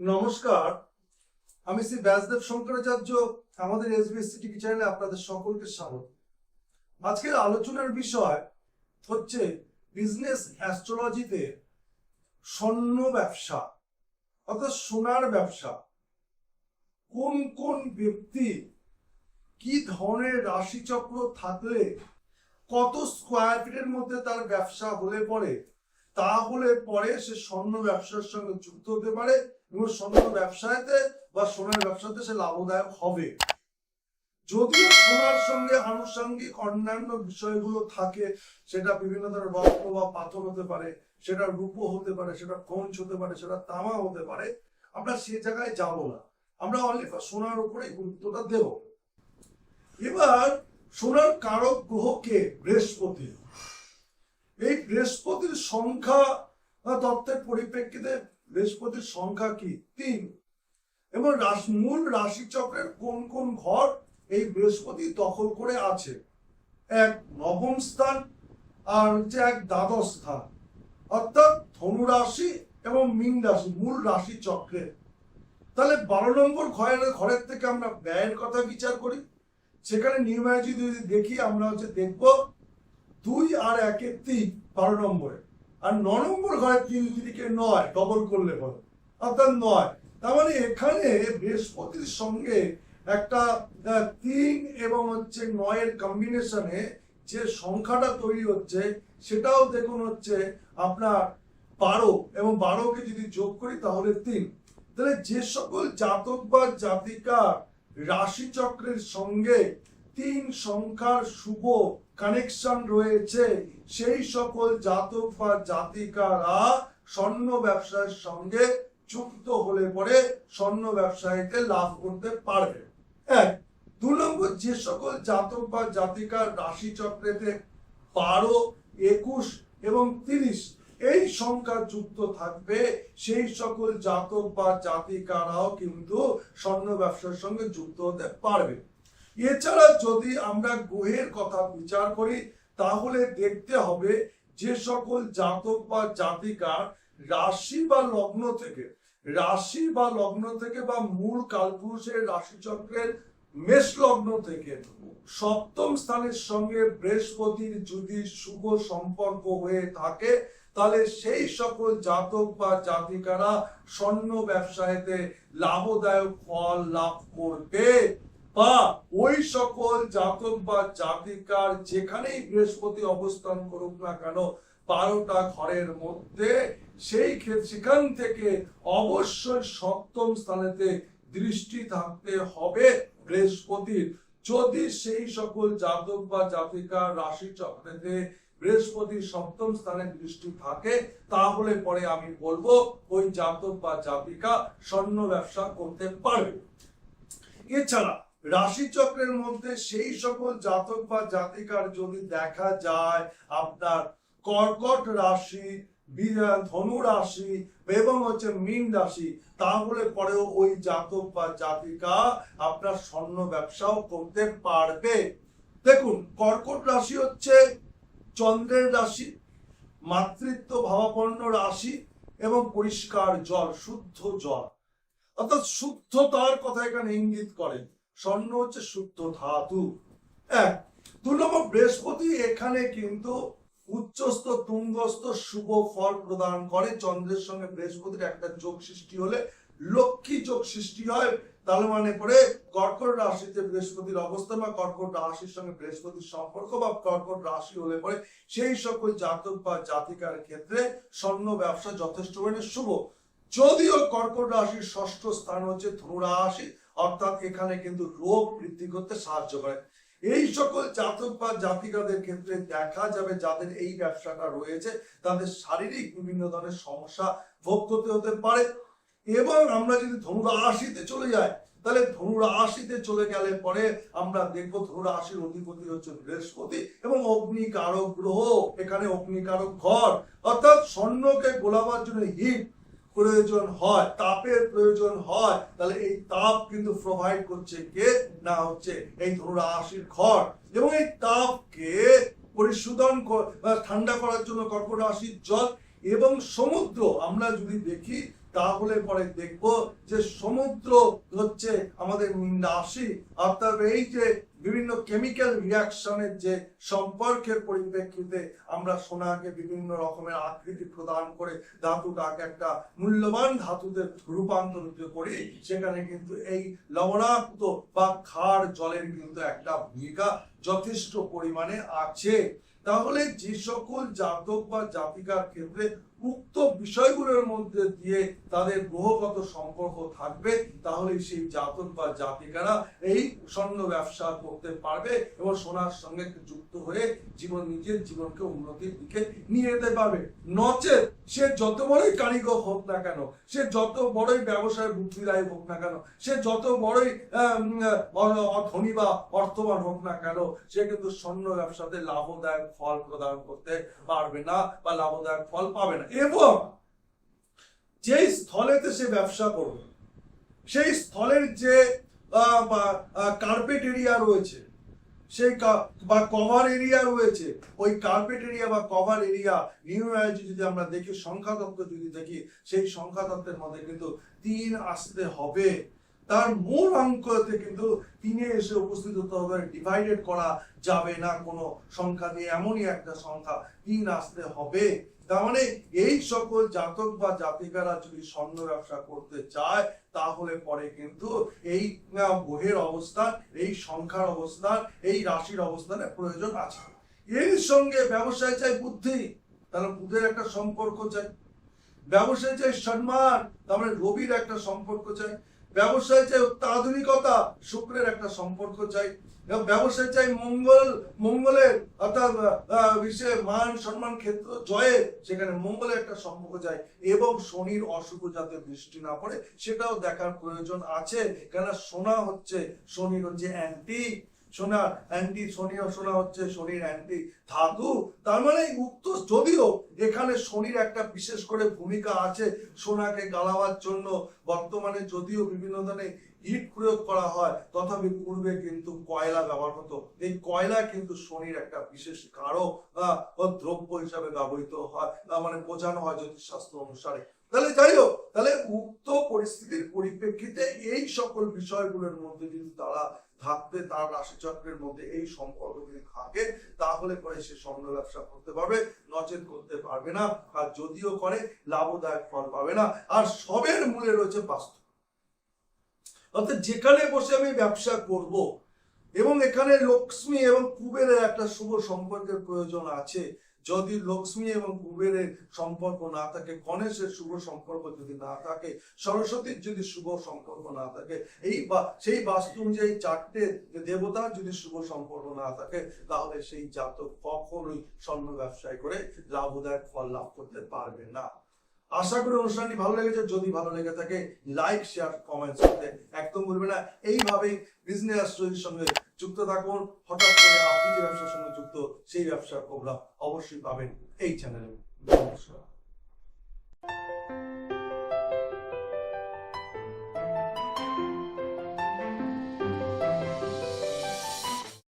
নমস্কার, আমি শ্রী ব্যাসদেব শঙ্করাচার্য, আমাদের এসবিএসসি টিভি চ্যানেলে আপনাদের সকলকে স্বাগত। আজকের আলোচনার বিষয় হচ্ছে বিজনেস অ্যাস্ট্রোলজিতে স্বর্ণ ব্যবসা, অর্থাৎ সোনার ব্যবসা। কোন কোন ব্যক্তি কি ধরনের রাশিচক্র থাকলে কত স্কোয়ার ফিটের মধ্যে তার ব্যবসা হলে পরে তাহলে পরে সে স্বর্ণ ব্যবসার সঙ্গে যুক্ত হতে পারে এবং স্বর্ণ ব্যবসায়তে বা সোনার ব্যবসাতে সে লাভদায়ক হবে। যদিও সোনার সঙ্গে আনুষঙ্গিক অন্যান্য বিষয়গুলো থাকে, সেটা বিভিন্ন ধরনের রত্ন বা পাথর হতে পারে, সেটা রূপো হতে পারে, সেটা খঞ্জ হতে পারে, সেটা তামা হতে পারে, আমরা সে জায়গায় যাব না। আমরা অনলি সোনার উপরে গুরুত্বটা দেব। এবার সোনার কারক গ্রহকে বৃহস্পতি। এই বৃহস্পতির সংখ্যা তত্ত্বের পরিপ্রেক্ষিতে বৃহস্পতির সংখ্যা কি? তিন। এবং রাশি, মূল রাশিচক্রের কোন কোন ঘর এই বৃহস্পতি দখল করে আছে? এক নবম স্থান আর হচ্ছে এক দ্বাদশ স্থান। অর্থাৎ ধনু রাশি এবং মীন রাশি, মূল রাশি চক্রের তাহলে বারো নম্বর ঘরের ঘরের থেকে আমরা ব্যয়ের কথা বিচার করি। সেখানে নিয়মায় যদি দেখি, আমরা হচ্ছে দেখব দুই আর একের তিন, বারো নম্বরে। আর ন নম্বর ঘরে তিন দিকে নয় ডবল করলে বলো অর্থাৎ নয়। তার মানে এখানে বৃহস্পতির সঙ্গে একটা তিন এবং হচ্ছে নয়ের কম্বিনেশনে যে সংখ্যাটা তৈরি হচ্ছে, সেটাও দেখুন হচ্ছে আপনার বারো এবং বারোকে যদি যোগ করি তাহলে তিন। তাহলে যে সকল জাতক বা জাতিকা রাশিচক্রের সঙ্গে তিন সংখ্যার শুভ কানেকশন রয়েছে সেই সকল জাতক বা জাতিকারা স্বর্ণ ব্যবসার সঙ্গে যুক্ত হলে পরে স্বর্ণ ব্যবসায়ীতে লাভ করতে পারবে। এক, দু নম্বর, যে সকল জাতক বা জাতিকার রাশি চক্রেতে বারো, একুশ এবং তিরিশ এই সংখ্যা যুক্ত থাকবে, সেই সকল জাতক বা জাতিকারাও কিন্তু স্বর্ণ ব্যবসার সঙ্গে যুক্ত হতে পারবে। এছাড়া যদি আমরা গ্রহের কথা বিচার করি, তাহলে দেখতে হবে যে সকল জাতক বা জাতিকার রাশি বা লগ্ন থেকে, রাশি বা লগ্ন থেকে বা মূল কালপুরুষের রাশিচক্রের মেষ লগ্ন থেকে সপ্তম স্থানের সঙ্গে বৃহস্পতির যদি শুভ সম্পর্ক হয়ে থাকে, তাহলে সেই সকল জাতক বা জাতিকারা স্বর্ণ ব্যবসায়তে লাভদায়ক ফল লাভ করবে। বা ওই সকল জাতক বা জাতিকার যেখানেই বৃহস্পতি অবস্থান করুক না কেন, বারোটা ঘরের মধ্যে সেই ক্ষেত্রে সেখান থেকে অবশ্যই সপ্তম স্থানেতে দৃষ্টি থাকতে হবে বৃহস্পতির। যদি সেই সকল জাতক বা জাতিকার রাশি চক্রেতে বৃহস্পতির সপ্তম স্থানে দৃষ্টি থাকে, তাহলে পরে আমি বলব ওই জাতক বা জাতিকা স্বর্ণ ব্যবসা করতে পারবে। এছাড়া রাশি চক্রের মধ্যে সেই সকল জাতক বা জাতিকার যদি দেখা যায়, আপনার কর্কট রাশি ধনু রাশি এবং হচ্ছে মীন রাশি, তাহলে পরেও ওই জাতক বা জাতিকা আপনার স্বর্ণ ব্যবসাও করতে পারবে। দেখুন, কর্কট রাশি হচ্ছে চন্দ্রের রাশি, মাতৃত্ব ভাবাপন্ন রাশি এবং পরিষ্কার জল, শুদ্ধ জল। অর্থাৎ শুদ্ধতার কথা এখানে ইঙ্গিত করেন। স্বর্ণ হচ্ছে শুদ্ধ ধাতু। এক দু নম্বর বৃহস্পতি এখানে কিন্তু উচ্চস্থ, তুঙ্গস্থ শুভ ফল প্রদান করে। চন্দ্রের সঙ্গে বৃহস্পতির একটা যোগ সৃষ্টি হলে লক্ষ্মী যোগ সৃষ্টি হয়। তাহলে মানে করে কর্কট রাশিতে বৃহস্পতির অবস্থান বা কর্কট রাশির সঙ্গে বৃহস্পতির সম্পর্ক বা কর্কট রাশি হলে পরে সেই সকল জাতক বা জাতিকার ক্ষেত্রে স্বর্ণ ব্যবসা যথেষ্ট পরিমাণে শুভ। যদিও কর্কট রাশির ষষ্ঠ স্থান হচ্ছে ধনু রাশি, অর্থাৎ এখানে কিন্তু রোগ বৃদ্ধি করতে সাহায্য করে। এই সকল জাতক বা জাতিকাদের ক্ষেত্রে দেখা যাবে যাদের এই ব্যবসাটা রয়েছে, তাদের শারীরিক বিভিন্ন ধরনের সমস্যা ভোগ করতে হতে পারে। এবং আমরা যদি ধনু রাশিতে চলে যাই, তাহলে ধনু রাশিতে চলে গেলে পরে আমরা দেখব ধনু রাশির অধিপতি হচ্ছে বৃহস্পতি এবং অগ্নিকারক গ্রহ, এখানে অগ্নিকারক ঘর, অর্থাৎ স্বর্ণকে গোলাবার জন্য হিট প্রয়োজন হয়, তাপের প্রয়োজন হয়, তাহলে এই তাপ কিন্তু প্রোভাইড করছে কে? না, হচ্ছে এই ধরুন আশির ঘর এবং এই তাপকে পরিশোধন ঠান্ডা করার জন্য কর্কট রাশির জল এবং সমুদ্র, আমরা যদি দেখি, তাহলে পরে দেখব যে সমুদ্র হচ্ছে আমাদের রাশি অর্থাৎ এই যে বিভিন্ন কেমিক্যাল রিয়াকশনের যে সম্পর্কের পরিপ্রেক্ষিতে আমরা সোনাকে বিভিন্ন রকমের আকৃতি প্রদান করে ধাতুটাকে একটা মূল্যবান ধাতুতে রূপান্তরিত করি। সেখানে কিন্তু এই লবণাক্ত বা খার জলের কিন্তু একটা ভূমিকা যথেষ্ট পরিমাণে আছে। তাহলে যে সকল জাতক বা জাতিকার ক্ষেত্রে উক্ত বিষয়গুলোর মধ্যে দিয়ে তাদের গ্রহগত সম্পর্ক থাকবে, তাহলে সেই জাতক বা জাতিকারা এই স্বর্ণ ব্যবসা করতে পারবে এবং সোনার সঙ্গে যুক্ত হয়ে জীবন নিজের জীবনকে উন্নতির দিকে নিয়ে যেতে পারবে। নচেত সে যত বড়ই কারিগর হোক না কেন, সে যত বড়ই ব্যবসায়, বুদ্ধিদায়ী হোক না কেন, সে যত বড়ই ধনী বা অর্থবান হোক না কেন, সে কিন্তু স্বর্ণ ব্যবসাতে লাভদায়ক ফল প্রদান করতে পারবে না বা লাভদায়ক ফল পাবে না। এবং যেই স্থলেতে সে ব্যবসা করবে, সেই স্থলের যে কার্পেট এরিয়া রয়েছে সেই বা কভার এরিয়া রয়েছে। ওই কার্পেট এরিয়া বা কভার এরিয়া নিউরোলজি যদি আমরা দেখি, সংখ্যাতত্ত্ব যদি দেখি, সেই সংখ্যাতত্ত্বের মধ্যে কিন্তু তিন আসতে হবে। তার মূল অঙ্কতে কিন্তু তিনে এসে উপস্থিত হতে হবে ডিভাইডেড করা যাবে না কোনো সংখ্যা দিয়ে। এমনই একটা সংখ্যা তিন আসতে হবে। তার মানে এই সকল জাতক বা জাতিকারা যদি স্বর্ণ ব্যবসা করতে চায়, তাহলে পরে কিন্তু এই গ্রহের অবস্থান, এই সংখ্যার অবস্থান, এই রাশির অবস্থানের প্রয়োজন আছে। এর সঙ্গে ব্যবসায় চাই বুদ্ধি, তাহলে বুধের একটা সম্পর্ক চাই। ব্যবসায় চাই সম্মান তারপরে রবির একটা সম্পর্ক চাই। ব্যবসায় চাই অত্যাধুনিকতা, শুক্রের একটা সম্পর্ক চাই। ব্যবসায় চাই মঙ্গল, মঙ্গলের অর্থাৎ বিশ্বের মান, সম্মান, ক্ষেত্র, জয়ে সেখানে মঙ্গলের একটা সম্পর্ক যায় এবং শনির অশুভ যাতে দৃষ্টি না পড়ে, সেটাও দেখার প্রয়োজন আছে। কেন সোনা হচ্ছে শনির হচ্ছে অ্যান্টি সোনা অ্যান্টি শনি সোনা হচ্ছে শনির অ্যান্টি ধাতু। তার মানে উক্ত যদিও এখানে শনির একটা বিশেষ করে ভূমিকা আছে সোনাকে গালাবার জন্য। বর্তমানে যদিও বিভিন্ন ধরনের ইট প্রয়োগ করা হয়, তথাপি পূর্বে কিন্তু কয়লা ব্যবহার হতো। এই কয়লা কিন্তু শনির একটা বিশেষ কারক দ্রব্য হিসাবে ব্যবহৃত হয়। মানে বোঝানো হয় জ্যোতিষশাস্ত্র অনুসারে। তাহলে যাই হোক, তাহলে উক্ত পরিস্থিতির পরিপ্রেক্ষিতে এই সকল বিষয়গুলোর মধ্যে যদি তারা থাকতে তার রাশিচক্রের মধ্যে এই সম্পর্ক যদি থাকে, তাহলে পরে সে স্বর্ণ ব্যবসা করতে পারবে, নচেত করতে পারবে না, আর যদিও করে, লাভদায়ক ফল পাবে না, আর সবের মূলে রয়েছে বাস্তব। অর্থাৎ যেখানে বসে আমি ব্যবসা করব, এবং এখানে লক্ষ্মী এবং কুবেরের একটা শুভ সম্পর্কের প্রয়োজন আছে যদি লক্ষ্মী এবং কুবেরের সম্পর্ক না থাকে, গণেশের শুভ সম্পর্ক যদি না থাকে, সরস্বতীর যদি শুভ সম্পর্ক না থাকে, এই বা, সেই বাস্তু অনুযায়ী চারটে দেবতার যদি শুভ সম্পর্ক না থাকে, তাহলে সেই জাতক কখনোই স্বর্ণ ব্যবসায় করে লাভদায়ক ফল লাভ করতে পারবে না। আশা করি অনুষ্ঠানটি ভালো লেগেছে। যদি ভালো লেগে থাকে লাইক শেয়ার কমেন্টস করতে একদম ভুলবে না। এইভাবেই বিজনেস স্টোরির সঙ্গে যুক্ত থাকুন। হঠাৎ করে আপনি যে ব্যবসার সঙ্গে যুক্ত, সেই ব্যবসার প্রোগ্রাম অবশ্যই পাবেন এই চ্যানেলে নমস্কার।